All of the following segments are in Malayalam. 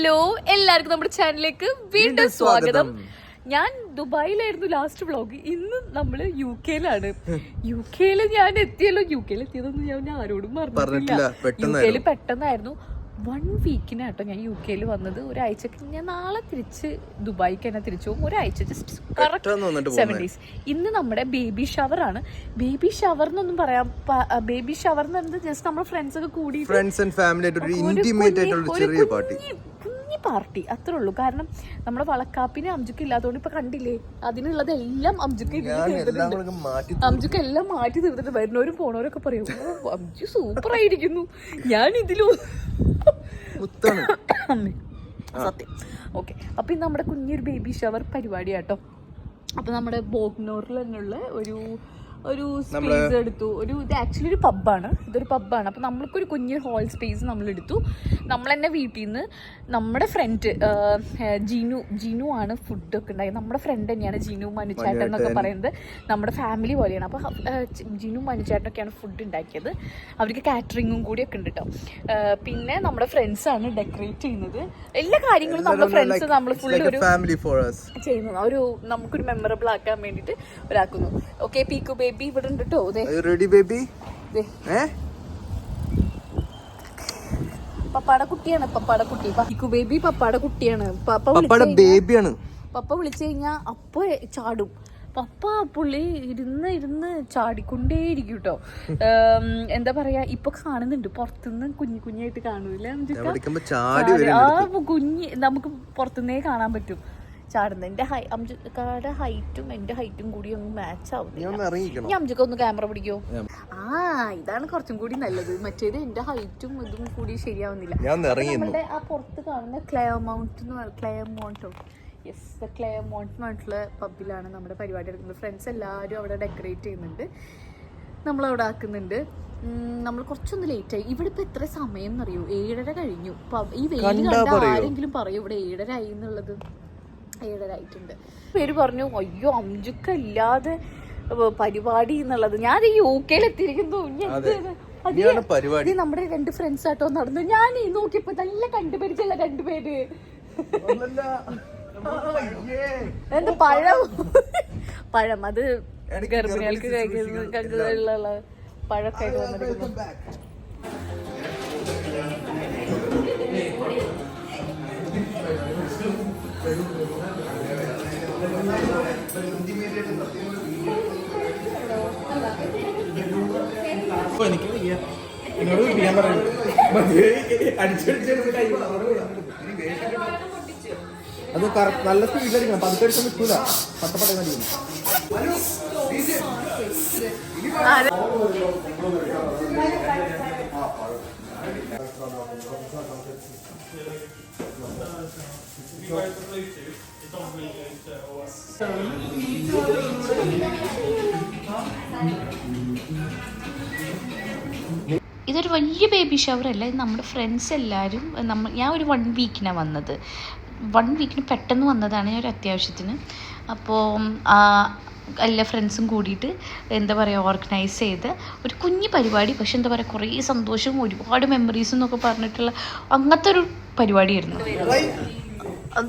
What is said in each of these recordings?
ഹലോ എല്ലാവർക്കും നമ്മുടെ ചാനലിലേക്ക് വീണ്ടും സ്വാഗതം. ഞാൻ ദുബായിലായിരുന്നു ലാസ്റ്റ് വ്ളോഗ് ഇന്ന് നമ്മൾ യു കെയിലാണ് യു കെയിൽ ഞാൻ എത്തിയല്ലോ. യു കെയിൽ എത്തിയതൊന്നും ഞാൻ ആരോടും. പറഞ്ഞിട്ടില്ല. യു കെയിൽ പെട്ടെന്നായിരുന്നു. വൺ വീക്കിനാട്ടോ ഞാൻ യു കെയിൽ വന്നത്. ഒരാഴ്ചക്ക് ഞാൻ നാളെ തിരിച്ച് ദുബായിക്ക് തന്നെ തിരിച്ചു പോകും. ഒരാഴ്ച ജസ്റ്റ് കറക്റ്റ് സെവൻ. ഡേയ്സ് ഇന്ന് നമ്മുടെ ബേബി ഷവർ ആണ്. ബേബി ഷവർ എന്നൊന്നും പറയാം. ബേബി ഷവർ എന്ന് പറയുന്നത് ജസ്റ്റ് നമ്മുടെ ഫ്രണ്ട്സ് ഒക്കെ കൂടി ഫ്രണ്ട്സ് ആൻഡ് ഫാമിലി ആയിട്ട് ഇന്റിമേറ്റ് ആയിട്ടുള്ള ചെറിയ പാർട്ടി പാർട്ടി അത്രേ ഉള്ളൂ. കാരണം നമ്മുടെ വളക്കാപ്പിന് അംജുക്ക് ഇല്ലാത്തതുകൊണ്ട് ഇപ്പൊ കണ്ടില്ലേ? അതിനുള്ളതെല്ലാം അംജുക്ക് അംജുക്ക് എല്ലാം മാറ്റി തീർത്തിട്ട് വരുന്നവരും പോണവരൊക്കെ പറയും "ഓ, അംജു സൂപ്പർ ആയിരിക്കുന്നു. ഞാൻ ഇതിലു മുത്താണ്. സത്യം. ഓക്കെ. അപ്പൊ ഇന്ന് നമ്മുടെ കുഞ്ഞൊരു ബേബി ഷവർ പരിപാടിയാട്ടോ അപ്പൊ നമ്മുടെ ബോഗ്നോറിൽ തന്നെയുള്ള ഒരു ഒരു സ്പേസ് എടുത്തു. ഒരു ഇത് ആക്ച്വലി ഒരു പബ്ബാണ് ഇതൊരു പബ്ബാണ് അപ്പം നമ്മൾക്കൊരു കുഞ്ഞ് ഹോൾ സ്പേസ് നമ്മൾ എടുത്തു നമ്മൾ തന്നെ വീട്ടിൽ നിന്ന് നമ്മുടെ ഫ്രണ്ട് ജീനു ജീനു ആണ് ഫുഡൊക്കെ ഉണ്ടായത്. നമ്മുടെ ഫ്രണ്ട് തന്നെയാണ് ജീനു മനുചേട്ടൻ എന്നൊക്കെ പറയുന്നത്. നമ്മുടെ ഫാമിലി പോലെയാണ്. അപ്പോൾ ജീനു മനുചേട്ടനൊക്കെയാണ് ഫുഡ് ഉണ്ടാക്കിയത്. അവർക്ക് കാറ്ററിങ്ങും കൂടി ഒക്കെ ഉണ്ട് കേട്ടോ പിന്നെ നമ്മുടെ ഫ്രണ്ട്സ് ആണ് ഡെക്കറേറ്റ് ചെയ്യുന്നത്. എല്ലാ കാര്യങ്ങളും നമ്മുടെ ഫ്രണ്ട്സ് നമ്മൾ ഫുൾ ഒരു ഫാമിലി ഫോർ us. ചെയ്യുന്നു ഒരു നമുക്കൊരു മെമ്മറബിൾ ആക്കാൻ വേണ്ടിയിട്ട് ഒരാക്കുന്നു. ഓക്കെ പീക്കു ബേബി ഇവിടെ ഉണ്ട് കേട്ടോ റെഡി ബേബി പപ്പാടെ കുട്ടിയാണ് പപ്പാടെ കുട്ടി. പീക്കു ബേബി പപ്പാടെ കുട്ടിയാണ്. പപ്പ വിളിച്ച് പപ്പയുടെ बेबी ബേബിയാണ് പപ്പ വിളിച്ചു കഴിഞ്ഞാൽ അപ്പൊ ചാടും. പപ്പ പുള്ളി ഇരുന്ന് ഇരുന്ന് ചാടിക്കൊണ്ടേയിരിക്കും കേട്ടോ എന്താ പറയാ ഇപ്പൊ കാണുന്നുണ്ട്. പുറത്തുനിന്ന് കുഞ്ഞു കുഞ്ഞായിട്ട് കാണൂല ആ കുഞ്ഞ് നമുക്ക് പുറത്തുനിന്നേ കാണാൻ പറ്റും. ചാടുന്നത്. എന്റെ ഹൈ അംജുക്കാരുടെ ഹൈറ്റും എന്റെ ഹൈറ്റും കൂടി ഒന്ന് മാച്ച് ഞാൻ ആവുന്നില്ല ഇനി അംജുക്ക ഒന്ന് ക്യാമറ പിടിക്കോ? ആ ഇതാണ് കുറച്ചും കൂടി നല്ലത്. മറ്റേത് എന്റെ ഹൈറ്റും ഇതും കൂടി ശരിയാവുന്നില്ല. ഞാൻ നമ്മുടെ ആ പുറത്ത് കാണുന്ന ക്ലയമൗണ്ട് എന്ന് പറയുന്നത് ക്ലെയർ മൗണ്ടോ യെസ് ദ ക്ലെയർ മൗണ്ട് എന്ന് പബ്ബിലാണ് നമ്മുടെ പരിപാടി എടുക്കുന്നത് ഫ്രണ്ട്സ് എല്ലാവരും അവിടെ ഡെക്കറേറ്റ് ചെയ്യുന്നുണ്ട്. നമ്മളവിടെ ആക്കുന്നുണ്ട്. നമ്മൾ കുറച്ചൊന്ന് ലേറ്റ് ആയി. ഇവിടെ ഇപ്പൊ എത്ര സമയം എന്നറിയോ? ഏഴര കഴിഞ്ഞു. ഈ വെയിൽ കണ്ട ആരെങ്കിലും പറയൂ ഇവിടെ ഏഴര ആയി എന്നുള്ളത്? ഏഴര ആയിട്ടുണ്ട് പേര് പറഞ്ഞു അയ്യോ അഞ്ചുക്കല്ലാതെ പരിപാടി എന്നുള്ളത്. ഞാൻ ഈ യു കെയിൽ എത്തിയിരിക്കുന്നു അതെ. നമ്മുടെ രണ്ട് ഫ്രണ്ട്സ് ആട്ടോ നടന്നു. ഞാൻ ഈ നോക്കിയപ്പോ നല്ല കണ്ടുപരിച്ചല്ല രണ്ടുപേര് എന്താ പഴം? പഴം. അത് എനിക്ക് ഗർഭിണികൾക്ക് ഗർഭിണി കഴിക്കുന്ന പഴമൊക്കെ Thank വന്നിരിക്കുന്നു. അപ്പൊ എനിക്ക് വയ്യ. എന്നോട് പിടിക്കാൻ പറയുന്നു കൈ അത് നല്ല സ്പീഡിലടിക്കണം പതുക്കെ അടിച്ചാൽ നിൽക്കൂല. പട്ടപ്പട്ട അടിക്കണം ഇതൊരു വലിയ ബേബി ഷവർ അല്ല ഇത് നമ്മുടെ ഫ്രണ്ട്സ് എല്ലാവരും നമ്മൾ ഞാൻ ഒരു വൺ വീക്കിനാണ് വന്നത്. വൺ വീക്കിന് പെട്ടെന്ന് വന്നതാണ് ഞാൻ ഒരു അത്യാവശ്യത്തിന്. അപ്പോൾ എല്ലാ ഫ്രണ്ട്സും കൂടിയിട്ട് എന്താ പറയുക ഓർഗനൈസ് ചെയ്ത് ഒരു കുഞ്ഞു പരിപാടി. പക്ഷെ എന്താ പറയുക കുറേ സന്തോഷവും ഒരുപാട് മെമ്മറീസും എന്നൊക്കെ പറഞ്ഞിട്ടുള്ള അങ്ങനത്തെ ഒരു പരിപാടിയായിരുന്നു.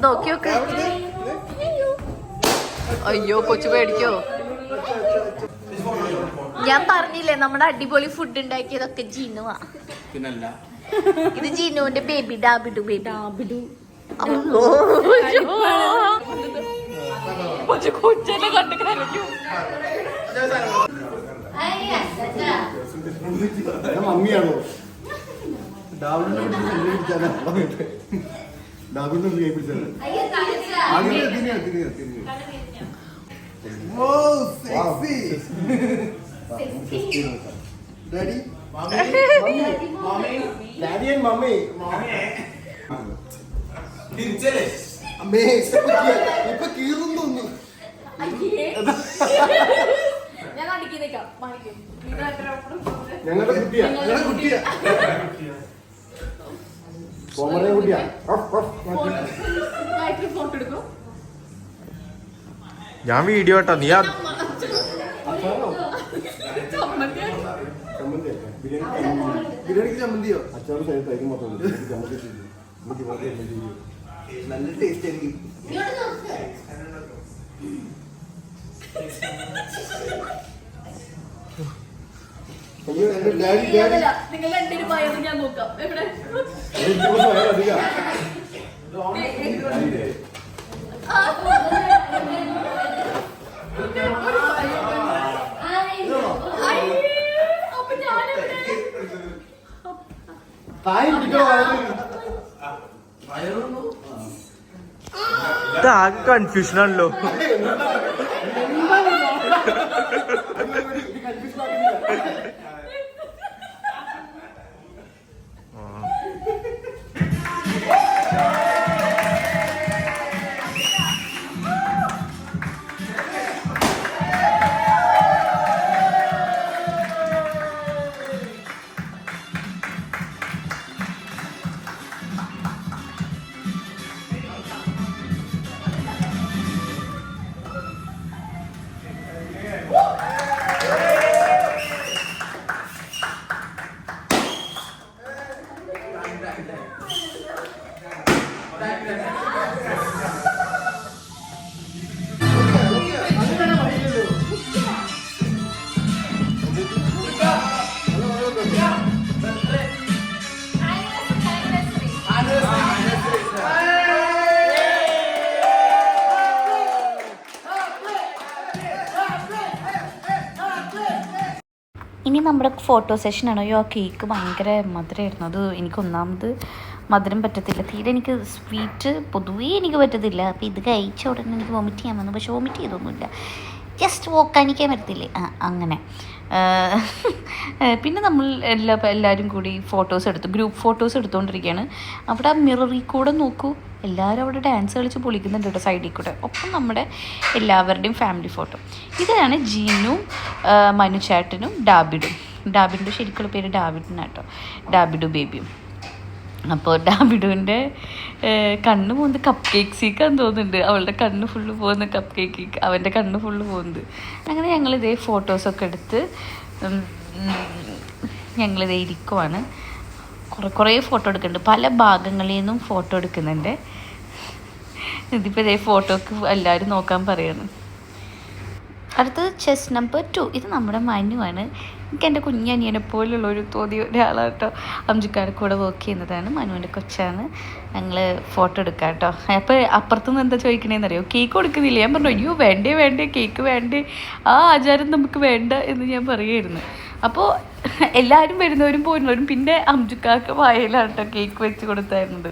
നോക്കി നോക്ക് അയ്യോ കൊച്ചു പേടിക്കോ? ഞാൻ പറഞ്ഞില്ലേ നമ്മുടെ അടിപൊളി ഫുഡ് ഉണ്ടാക്കിയതൊക്കെ ജീനുവാ. പിന്നല്ല. ഇത് ജീനുവിന്റെ ബേബി ഡാബിഡു ബേബി ഡാബിഡു. കൊച്ചനെ കണ്ട് മമ്മിയാണോ? ഫ്രീ പിടിച്ചാൽ അങ്ങനെ തിരിഞ്ഞോ തിരിഞ്ഞോ തിരിഞ്ഞോ. ഓ sexy daddy daddy and mummy. അമ്മേ ഇപ്പൊ കീറുന്നു ഞങ്ങളുടെ കുട്ടിയാ. ഞങ്ങളുടെ കുട്ടിയാ. ഞാൻ വീഡിയോ കേട്ടോ നീ ബിരിയാണിക്ക് ചമ്മന്തിയോ? അച്ചാറ് തൈര് മാത്രം നല്ല ടേസ്റ്റ് ആയിരിക്കും. നിങ്ങൾ രണ്ടിനും ആണല്ലോ ഞാൻ നോക്കാം. എവിടെ? ഇനി നമ്മുടെ ഫോട്ടോ സെഷനാണ് അയ്യോ ആ കേക്ക് ഭയങ്കര മധുരമായിരുന്നു അത് എനിക്ക് ഒന്നാമത് മധുരം പറ്റത്തില്ല. തീരെ എനിക്ക് സ്വീറ്റ് പൊതുവേ എനിക്ക് പറ്റത്തില്ല. അപ്പോൾ ഇത് കഴിച്ച ഉടനെ എനിക്ക് വോമിറ്റ് ചെയ്യാൻ വന്നു. പക്ഷേ വോമിറ്റ് ചെയ്തൊന്നുമില്ല. ജസ്റ്റ് വോക്കാനിക്കാൻ പറ്റത്തില്ലേ? ആ അങ്ങനെ. പിന്നെ നമ്മൾ എല്ലാ എല്ലാവരും കൂടി ഫോട്ടോസ് എടുത്തു ഗ്രൂപ്പ് ഫോട്ടോസ് എടുത്തുകൊണ്ടിരിക്കുകയാണ് അവിടെ ആ മിററിൽ കൂടെ നോക്കൂ. എല്ലാവരും അവിടെ ഡാൻസ് കളിച്ച് പൊളിക്കുന്നുണ്ട് കേട്ടോ സൈഡിൽ കൂടെ. ഒപ്പം നമ്മുടെ എല്ലാവരുടെയും ഫാമിലി ഫോട്ടോ ഇതാണ് ജീനും മനു മനുചേട്ടനും ഡാബിഡും. ഡാബിഡിന്റെ ശരിക്കുള്ള പേര് ഡാബിഡിനാട്ടോ ഡാബിഡു ബേബിയും. അപ്പോൾ ഡാബിഡുവിന്റെ കണ്ണ് പോകുന്നത് കപ്പ് കേക്ക് സീക്കാൻ തോന്നുന്നുണ്ട്. അവളുടെ കണ്ണ് ഫുള്ള് പോകുന്ന കപ്പ് കേക്ക് അവന്റെ കണ്ണ് ഫുള്ള് പോകുന്നത്. അങ്ങനെ ഞങ്ങളിതേ ഫോട്ടോസൊക്കെ എടുത്ത് ഞങ്ങളിതേ ഇരിക്കുവാണ്. കുറേ കുറേ ഫോട്ടോ എടുക്കുന്നുണ്ട്. പല ഭാഗങ്ങളിൽ നിന്നും ഫോട്ടോ എടുക്കുന്നുണ്ട്. ഇതിപ്പോൾ ഇതേ ഫോട്ടോക്ക് എല്ലാവരും നോക്കാൻ പറയുന്നു അടുത്തത് ചെസ് നമ്പർ ടു ഇത് നമ്മുടെ മനുവാണ് എനിക്ക് എന്റെ കുഞ്ഞനിയനെ പോലുള്ള ഒരു തോതി ഒരാളാണ് കേട്ടോ അംജിക്കാരുടെ കൂടെ വർക്ക് ചെയ്യുന്നതാണ്. മനുവിന്റെ കൊച്ചാണ്. ഞങ്ങൾ ഫോട്ടോ എടുക്കാം കേട്ടോ അപ്പോൾ അപ്പുറത്തുനിന്ന് എന്താ ചോദിക്കണേന്ന് അറിയോ? കേക്ക് കൊടുക്കുന്നില്ല. ഞാൻ പറഞ്ഞു അയ്യോ വേണ്ടേ വേണ്ടേ കേക്ക് വേണ്ടേ. ആ ആചാരം നമുക്ക് വേണ്ട എന്ന് ഞാൻ പറയുമായിരുന്നു അപ്പോൾ എല്ലാവരും വരുന്നവരും പോരുന്നവരും പിന്നെ അംജുക്കാക്ക് വായയിലാണ് കേട്ടോ കേക്ക് വെച്ച് കൊടുത്തായിരുന്നത്.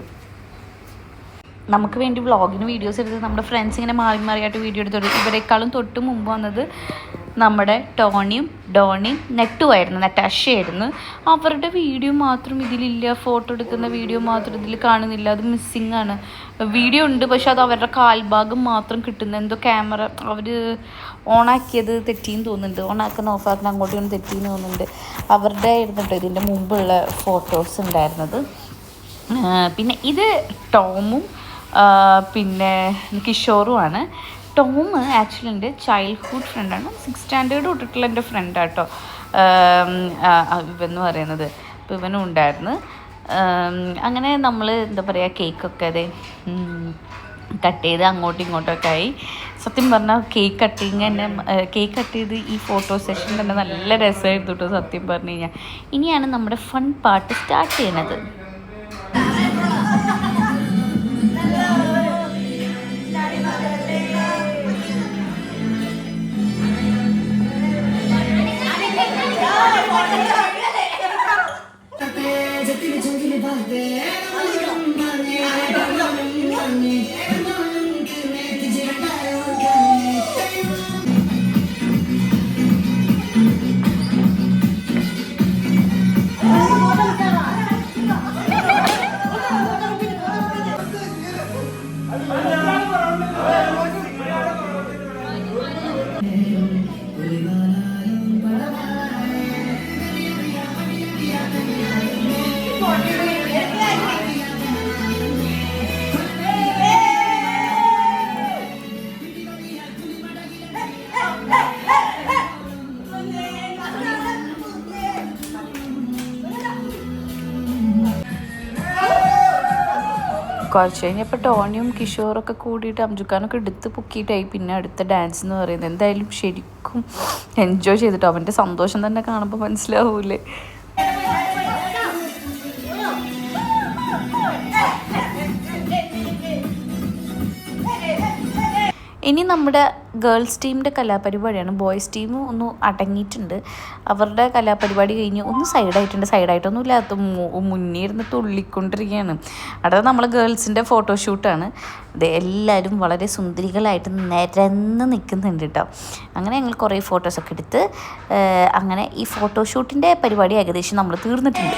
നമുക്ക് വേണ്ടി വ്ളോഗിന് വീഡിയോസ് എടുത്ത് നമ്മുടെ ഫ്രണ്ട്സ് ഇങ്ങനെ മാറി മാറിയായിട്ട് വീഡിയോ എടുത്തു ഇവരെക്കാളും തൊട്ട് മുമ്പ് വന്നത് നമ്മുടെ ടോണിയും ഡോണിയും നെട്ടുമായിരുന്നു നറ്റാഷയായിരുന്നു അവരുടെ വീഡിയോ മാത്രം ഇതിലില്ല ഫോട്ടോ എടുക്കുന്ന വീഡിയോ മാത്രം ഇതിൽ കാണുന്നില്ല അത് മിസ്സിങ് ആണ്. വീഡിയോ ഉണ്ട് പക്ഷെ അത് അവരുടെ കാൽഭാഗം മാത്രം കിട്ടുന്ന എന്തോ ക്യാമറ അവർ ഓണാക്കിയത് തെറ്റിയെന്ന് തോന്നുന്നുണ്ട്. ഓണാക്കുന്ന ഓഫാക്കുന്ന അങ്ങോട്ടും ഇങ്ങോട്ടും തെറ്റിയെന്ന് തോന്നുന്നുണ്ട്. അവരുടെ ആയിരുന്നിട്ടോ ഇതിന്റെ മുമ്പുള്ള ഫോട്ടോസ് ഉണ്ടായിരുന്നത്. പിന്നെ ഇത് ടോമും പിന്നെ കിഷോറുമാണ് ടോം ആക്ച്വലി എന്റെ ചൈൽഡ്ഹുഡ് ഫ്രണ്ടാണ് സിക്സ് സ്റ്റാൻഡേർഡ് തൊട്ടിട്ടുള്ള എന്റെ ഫ്രണ്ടാട്ടോ ഇവെന്ന് പറയുന്നത്. അപ്പോൾ ഇവനും ഉണ്ടായിരുന്നു. അങ്ങനെ നമ്മൾ എന്താ പറയുക കേക്കൊക്കെ അതെ കട്ട് ചെയ്ത് അങ്ങോട്ടും ഇങ്ങോട്ടൊക്കെ ആയി. സത്യം പറഞ്ഞാൽ കേക്ക് കട്ടിങ് തന്നെ കേക്ക് കട്ട് ചെയ്ത് ഈ ഫോട്ടോ സെഷൻ തന്നെ നല്ല രസമായിരുന്നു കേട്ടോ സത്യം പറഞ്ഞു കഴിഞ്ഞാൽ ഇനിയാണ് നമ്മുടെ ഫൺ പാട്ട് സ്റ്റാർട്ട് ചെയ്യണത് കുറച്ച് കഴിഞ്ഞപ്പോൾ ടോണിയും കിഷോറൊക്കെ കൂടിയിട്ട് അംജുക്കാനൊക്കെ എടുത്ത് പൊക്കിയിട്ടായി. പിന്നെ അടുത്ത ഡാൻസ് എന്ന് പറയുന്നത്. എന്തായാലും ശരിക്കും എൻജോയ് ചെയ്തിട്ടോ? അവന്റെ സന്തോഷം തന്നെ കാണുമ്പോൾ മനസ്സിലാവൂലേ? ഇനി നമ്മുടെ ഗേൾസ് ടീമിന്റെ കലാപരിപാടിയാണ്. ബോയ്സ് ടീം ഒന്ന് അടങ്ങിയിട്ടുണ്ട്. അവരുടെ കലാപരിപാടി കഴിഞ്ഞ് ഒന്ന് സൈഡായിട്ടുണ്ട്. സൈഡായിട്ടൊന്നും ഇല്ലാത്ത മുന്നേ ഇരുന്ന് തുള്ളിക്കൊണ്ടിരിക്കുകയാണ്. അവിടെ നമ്മൾ ഗേൾസിന്റെ ഫോട്ടോഷൂട്ടാണ് ഇത് എല്ലാവരും വളരെ സുന്ദരികളായിട്ട് നിരന്ന് നിൽക്കുന്നുണ്ട് കേട്ടോ. അങ്ങനെ ഞങ്ങൾ കുറേ ഫോട്ടോസൊക്കെ എടുത്ത് അങ്ങനെ ഈ ഫോട്ടോഷൂട്ടിന്റെ പരിപാടി ഏകദേശം നമ്മൾ തീർന്നിട്ടുണ്ട്.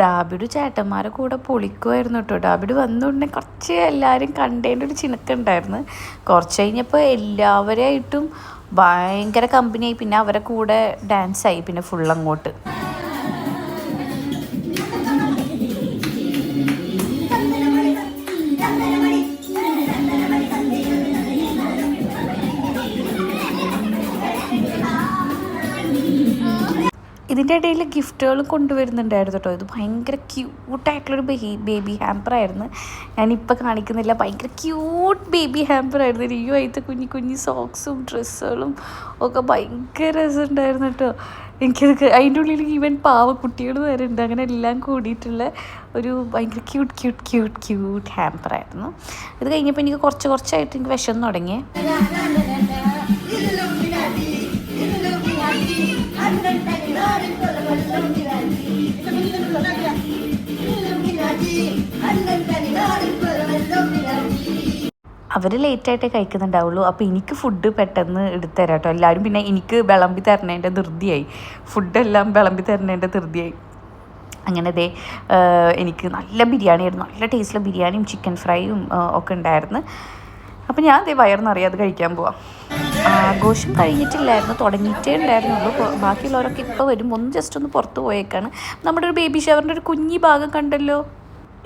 ഡാബിഡ് ചേട്ടന്മാരെ കൂടെ പൊളിക്കുമായിരുന്നു കേട്ടോ. ഡാബിഡ് വന്നുടനെ കുറച്ച് എല്ലാവരും കണ്ടതിന്റെ ഒരു ചിണക്കുണ്ടായിരുന്നു കുറച്ച് കഴിഞ്ഞപ്പോൾ എല്ലാവരെയായിട്ടും ഭയങ്കര കമ്പനിയായി പിന്നെ അവരെ കൂടെ ഡാൻസായി പിന്നെ ഫുൾ അങ്ങോട്ട്. ഇതിന്റെ ഇടയിൽ ഗിഫ്റ്റുകൾ കൊണ്ടുവരുന്നുണ്ടായിരുന്നു കേട്ടോ. ഇത് ഭയങ്കര ക്യൂട്ടായിട്ടുള്ളൊരു ബേ ബേബി ഹാമ്പർ ആയിരുന്നു. ഞാനിപ്പോൾ കാണിക്കുന്നില്ല. ഭയങ്കര ക്യൂട്ട് ബേബി ഹാമ്പർ ആയിരുന്നു. റിയു അതിന്റെ കുഞ്ഞു കുഞ്ഞി സോക്സും ഡ്രസ്സുകളും ഒക്കെ ഭയങ്കര രസമുണ്ടായിരുന്നു കേട്ടോ. എനിക്കത് അതിന്റെ ഉള്ളിൽ ഈവൻ പാവ കുട്ടികൾ വരെ ഉണ്ട്. അങ്ങനെ എല്ലാം കൂടിയിട്ടുള്ള ഒരു ഭയങ്കര cute cute cute cute hamper ആയിരുന്നു. ഇത് കഴിഞ്ഞപ്പോൾ എനിക്ക് കുറച്ച് കുറച്ചായിട്ട് എനിക്ക് വിഷം തുടങ്ങി. അവർ ലേറ്റായിട്ടേ കഴിക്കുന്നുണ്ടാവുള്ളൂ. അപ്പോൾ എനിക്ക് ഫുഡ് പെട്ടെന്ന് എടുത്തു തരാം കേട്ടോ എല്ലാവരും പിന്നെ എനിക്ക് വിളമ്പി തരണേന്റെ ധൃതിയായി. ഫുഡെല്ലാം വിളമ്പി തരണേന്റെ ധൃതിയായി. അങ്ങനെ ദേ എനിക്ക് നല്ല ബിരിയാണി ആയിരുന്നു. നല്ല ടേസ്റ്റിലെ ബിരിയാണിയും ചിക്കൻ ഫ്രൈയും ഒക്കെ ഉണ്ടായിരുന്നു. അപ്പോൾ ഞാൻ ദേ വയറിനറിയാതെ കഴിക്കാൻ പോവാം. ആഘോഷം കഴിഞ്ഞിട്ടില്ലായിരുന്നു തുടങ്ങിയിട്ടേ ഉണ്ടായിരുന്നുള്ളൂ. ബാക്കിയുള്ളവരൊക്കെ ഇപ്പോൾ വരും. ഒന്ന് ജസ്റ്റ് ഒന്ന് പുറത്ത് പോയേക്കാണ്. നമ്മുടെ ഒരു ബേബി ഷവറിന്റെ ഒരു കുഞ്ഞി ഭാഗം കണ്ടല്ലോ.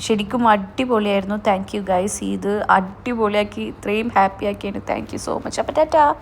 ശരിക്കും അടിപൊളിയായിരുന്നു. താങ്ക് യു ഗൈസ് ഇത് അടിപൊളിയാക്കി ഇത്രയും ഹാപ്പിയാക്കിയാണ് താങ്ക് യു സോ മച്ച് അപ്പം ടാറ്റാ.